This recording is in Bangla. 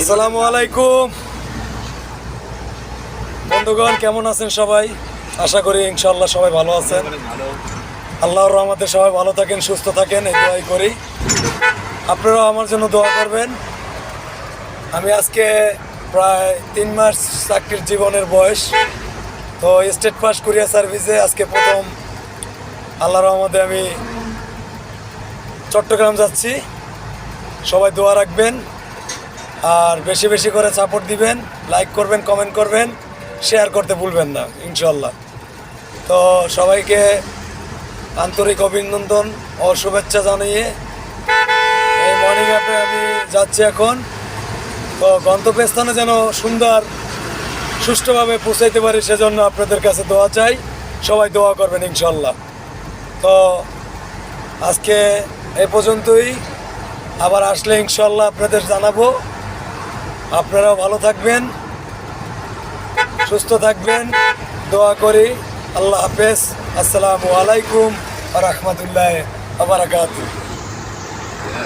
আসসালামু আলাইকুম। বন্ধুগণ, কেমন আছেন সবাই? আশা করি ইনশাল্লাহ সবাই ভালো আছেন। আল্লাহর রহমতে সবাই ভালো থাকেন, সুস্থ থাকেন, এই দোয়াই করি। আপনারাও আমার জন্য দোয়া করবেন। আমি আজকে প্রায় তিন মাস চাকরির জীবনের বয়স। তো স্টেট পাস কুরিয়ার সার্ভিসে আজকে প্রথম আল্লাহর রহমতে আমি চট্টগ্রাম যাচ্ছি। সবাই দোয়া রাখবেন। আর বেশি বেশি করে সাপোর্ট দিবেন লাইক করবেন কমেন্ট করবেন শেয়ার করতে ভুলবেন না ইনশাল্লাহ তো সবাইকে আন্তরিক অভিনন্দন ও শুভেচ্ছা জানিয়ে এই মর্নিং অ্যাপে আমি যাচ্ছি এখন। তো গন্তব্যস্থানে যেন সুন্দর, সুষ্ঠুভাবে পৌঁছাইতে পারি, সেজন্য আপনাদের কাছে দোয়া চাই। সবাই দোয়া করবেন ইনশাল্লাহ তো আজকে এ পর্যন্তই। আবার আসলে ইনশাল্লাহ আপনাদের জানাব। আপনারাও ভালো থাকবেন সুস্থ থাকবেন দোয়া করি আল্লাহ হাফেজ আসসালামু আলাইকুম রহমতুল্লাহ আবরাকাতু